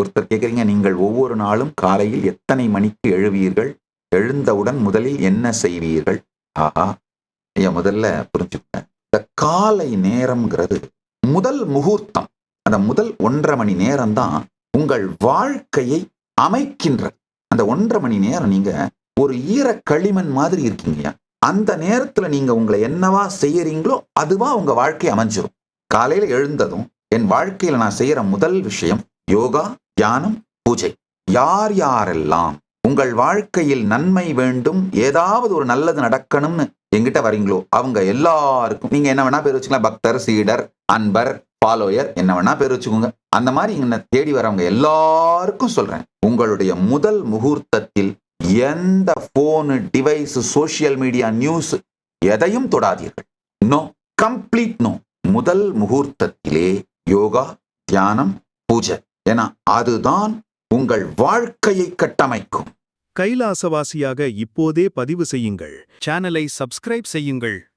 ஒருத்தர் கேட்குறீங்க நீங்கள் ஒவ்வொரு நாளும் காலையில் எத்தனை மணிக்கு எழுவீர்கள்? எழுந்தவுடன் முதலில் என்ன செய்வீர்கள்? ஆஹா ஐயா முதல்ல புரிஞ்சுக்கங்க இந்த காலை நேரம்ங்கிறது முதல் முகூர்த்தம். அந்த முதல் ஒன்றரை மணி நேரம் தான் உங்கள் வாழ்க்கையை அமைக்கின்ற அந்த ஒன்றரை மணி நேரம் நீங்க ஒரு ஈர களிமண் மாதிரி இருக்கீங்கய்யா அந்த நேரத்துல நீங்க உங்களை என்னவா செய்யறீங்களோ அதுவா உங்க வாழ்க்கை அமைஞ்சிரும். காலையில எழுந்ததும் என் வாழ்க்கையில நான் செய்யற முதல் விஷயம் யோகா தியானம் பூஜை. யார் யாரெல்லாம் உங்கள் வாழ்க்கையில் நன்மை வேண்டும் ஏதாவது ஒரு நல்லது நடக்கணும்னு எங்கிட்ட வரீங்களோ அவங்க எல்லாருக்கும் நீங்க என்ன வேணா பேர் வச்சுக்கலாம் பக்தர் சீடர் அன்பர் ஃபாலோயர் என்ன வேணா பேர் வச்சுக்கோங்க. அந்த மாதிரி என்ன தேடி வரவங்க எல்லாருக்கும் சொல்றேன். உங்களுடைய முதல் முகூர்த்தத்தில் எந்த phone device social media news எதையும் தொடாதீர்கள். நோ கம்ப்ளீட் நோ முதல் முகூர்த்தத்திலே யோகா தியானம் பூஜை. என அதுதான் உங்கள் வாழ்க்கையை கட்டமைக்கும். கைலாசவாசியாக இப்போதே பதிவு செய்யுங்கள். சேனலை சப்ஸ்கிரைப் செய்யுங்கள்.